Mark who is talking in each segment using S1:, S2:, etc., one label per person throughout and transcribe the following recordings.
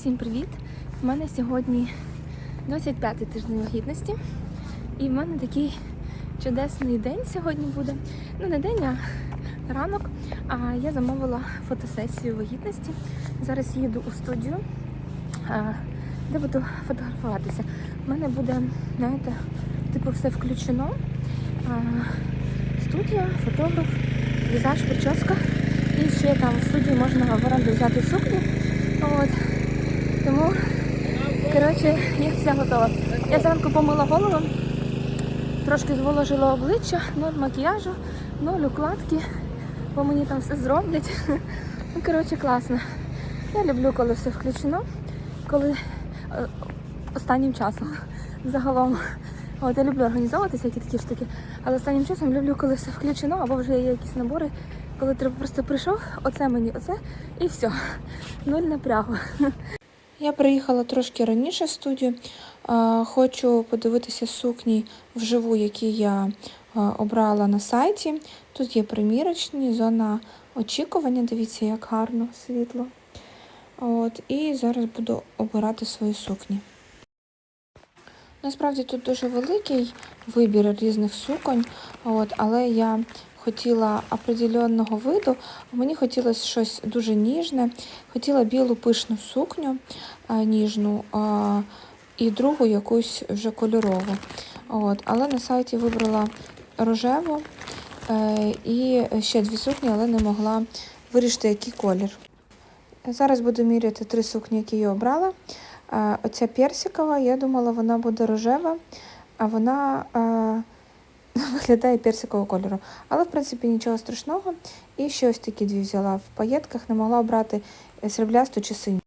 S1: Всім привіт! У мене сьогодні 25-й тиждень вагітності. І в мене такий чудесний день сьогодні буде. Ну, не день, а ранок. А я замовила фотосесію вагітності. Зараз їду у студію, де буду фотографуватися. У мене буде, знаєте, типу все включено. Студія, фотограф, візаж, прическа. І ще там в студії можна в оренду взяти сукню. От. Тому, коротше, я вся готова. Я зранку помила голову, трошки зволожила обличчя, ноль макіяжу, ноль укладки, бо мені там все зроблять. Ну, коротше, класно. Я люблю, коли все включено, коли е, останнім часом загалом. От я люблю організовувати всякі такі штуки, але останнім часом люблю, коли все включено, або вже є якісь набори, коли треба просто прийшов, оце мені, оце, і все. Нуль напрягу.
S2: Я приїхала трошки раніше в студію. Хочу подивитися сукні вживу, які я обрала на сайті. Тут є примірочні, зона очікування. Дивіться, як гарно світло. От, і зараз буду обирати свої сукні. Насправді тут дуже великий вибір різних суконь, от, але я хотіла определенного виду. Мені хотілося щось дуже ніжне. Хотіла білу пишну сукню ніжну і другу якусь вже кольорову. От, але на сайті вибрала рожеву е, і ще дві сукні, але не могла вирішити, який колір. Зараз буду міряти три сукні, які я обрала. Е, Оця персикова, я думала, вона буде рожева, а вона е, виглядає персикового кольору. Але, в принципі, нічого страшного. І ще ось такі дві взяла в паєтках, не могла обрати е, сріблясту чи синю.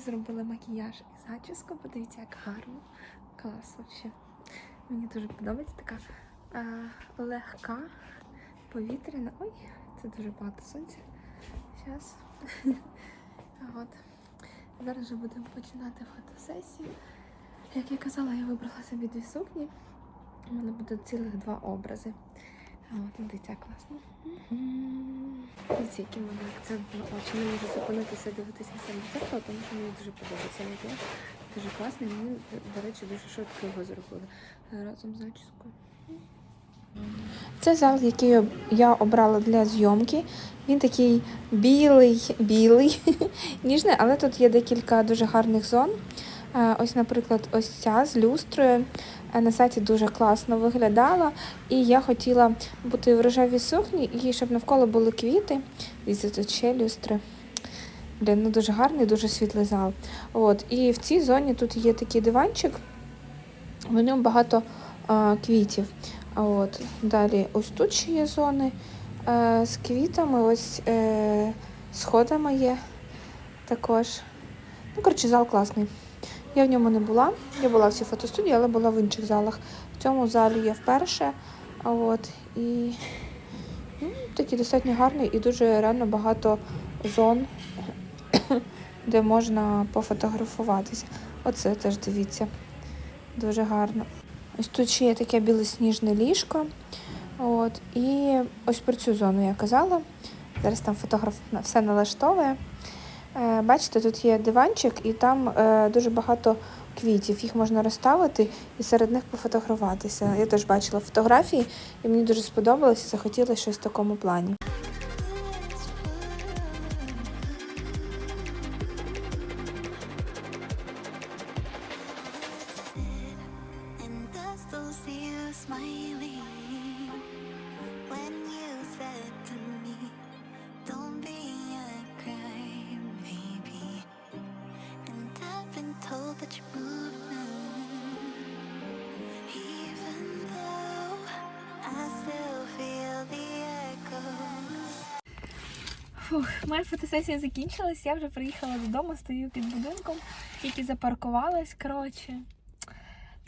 S1: Мені зробили макіяж і зачіску. Подивіться, як гарно. Клас взагалі. Мені дуже подобається така а, легка, повітряна. Ой, це дуже багато сонця. Зараз. От. Зараз вже будемо починати фотосесію. Як я казала, я вибрала собі дві сукні. У мене буде цілих два образи. От, дивіться, класно. Дивіться, який мене акцент на очі. Не можу зупинитися дивитися саме в тому що мені дуже подобається макіяж. Дуже класний. Мені, до речі, дуже швидко його зробили разом з зачіскою.
S2: Це зал, який я обрала для зйомки. Він такий білий, білий, ніжний, але тут є декілька дуже гарних зон. Е, Ось, наприклад, ось ця з люстрою. Е, На сайті дуже класно виглядала. І я хотіла бути в рожевій сукні, і щоб навколо були квіти. Тут ще люстри. Блін, ну дуже гарний, дуже світлий зал. От. І в цій зоні тут є такий диванчик, в ньому багато а, квітів. От. Далі ось тут ще є зони е, з квітами, ось е, сходами є також. Ну, коротше, зал класний. Я в ньому не була. Я була в цій фотостудії, але була в інших залах. В цьому залі я вперше. От. І ну, такий достатньо гарний і дуже реально багато зон, де можна пофотографуватися. Оце теж дивіться. Дуже гарно. Ось тут ще є таке білосніжне ліжко. От. І ось про цю зону я казала. Зараз там фотограф все налаштовує. Е, бачите, тут є диванчик, і там е, дуже багато квітів. Їх можна розставити і серед них пофотографуватися. Я теж бачила фотографії, і мені дуже сподобалося, захотіла щось в такому плані.
S1: When Фух, моя фотосесія закінчилась, я вже приїхала додому, стою під будинком, тільки запаркувалась. Коротше,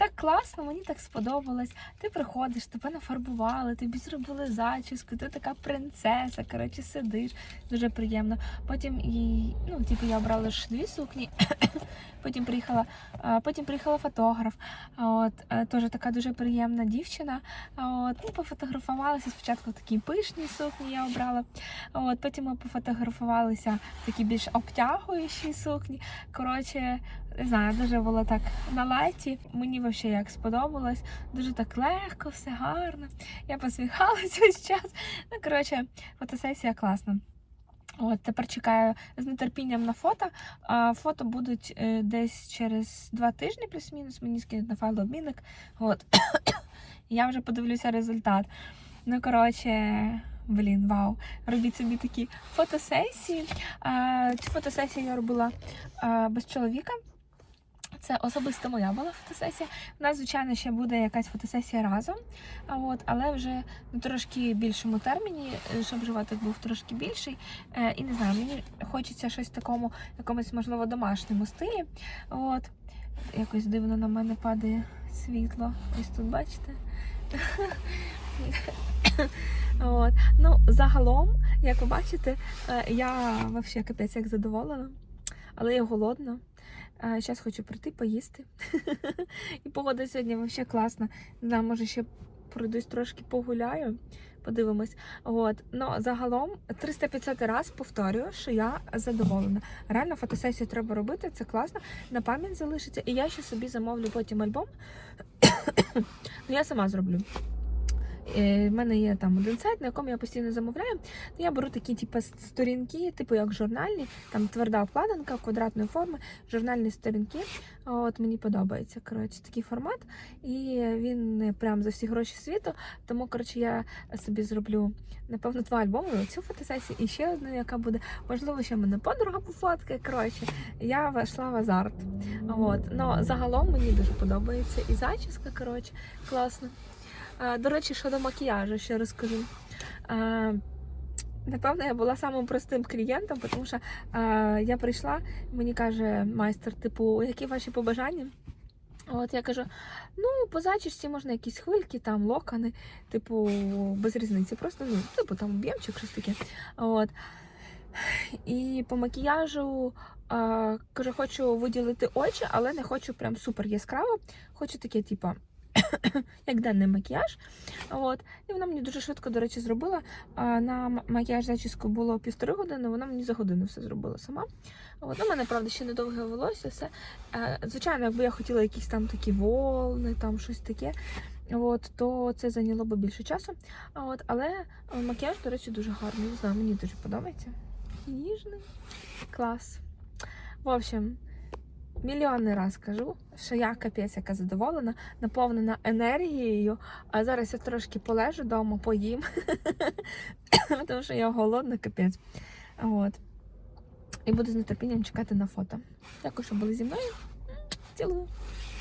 S1: так класно, мені так сподобалось. Ти приходиш, тебе нафарбували, тобі зробили зачіску, ти така принцеса, коротше, сидиш, дуже приємно. Потім і, ну, типу, я обрала ж дві сукні. Потім приїхала, потім приїхала фотограф. От, е, теж така дуже приємна дівчина. От, ну, пофотографувалися спочатку в такій пишній сукні я обрала. От, потім ми пофотографувалися в такій більш обтягуючій сукні. Коротше, не знаю, дуже було так на лайті. Мені взагалі як сподобалось. Дуже так легко, все гарно. Я посміхалася весь час. Ну, коротше, фотосесія класна. От тепер чекаю з нетерпінням на фото. А фото будуть е, десь через два тижні, плюс-мінус. Мені скинуть на файлообмінник. От я вже подивлюся результат. Ну, коротше, блін, вау. Робіть собі такі фотосесії. Цю фотосесію я робила без чоловіка. Це особисто моя була фотосесія. У нас, звичайно, ще буде якась фотосесія разом, а от, але вже на трошки більшому терміні, е, щоб животик був трошки більший. Е, і не знаю, мені хочеться щось в такому, якомусь, можливо, домашньому стилі. От. Якось дивно на мене падає світло. Ось тут бачите. От. Ну, загалом, як ви бачите, е, я взагалі капець як задоволена, але я голодна. Зараз хочу прийти поїсти. І погода сьогодні взагалі класна. Не може ще пройдусь трошки погуляю. Подивимось. От. Ну, загалом 350 раз повторюю, що я задоволена. Реально фотосесію треба робити, це класно. На пам'ять залишиться. І я ще собі замовлю потім альбом. ну, я сама зроблю. Е, В мене є там один сайт, на якому я постійно замовляю. То я беру такі типу, сторінки, типу як журнальні, там тверда обкладинка квадратної форми, журнальні сторінки. От мені подобається коротше, такий формат, і він прям за всі гроші світу. Тому коротше, я собі зроблю напевно два альбоми, цю фотосесію і ще одну, яка буде. Можливо, ще мене подруга пофоткає. Коротше, я вийшла в азарт. От. Ну, загалом мені дуже подобається і зачіска, коротше, класно. А, До речі, щодо макіяжу, ще розкажу. А, Напевно, я була самим простим клієнтом, тому що а, я прийшла, мені каже майстер, типу, які ваші побажання? От я кажу: ну, по зачісці можна якісь хвильки, там локони, типу, без різниці. Просто, ну, типу, там об'ємчик, щось таке. От. І по макіяжу а, кажу, хочу виділити очі, але не хочу прям супер яскраво. Хочу таке, типу, як денний макіяж. От. І вона мені дуже швидко, до речі, зробила. На макіяж зачіску було півтори години, вона мені за годину все зробила сама. От. У мене, правда, ще недовге волосся. Все. Звичайно, якби я хотіла якісь там такі волни, там щось таке. От, то це зайняло б більше часу. От, але е, макіяж, до речі, дуже гарний. Не знаю, мені дуже подобається. Ніжний. Клас. В общем, мільйонний раз кажу, що я капець яка задоволена, наповнена енергією. А зараз я трошки полежу вдома, поїм. Тому що я голодна, капець. От. І буду з нетерпінням чекати на фото. Дякую, що були зі мною. Цілую.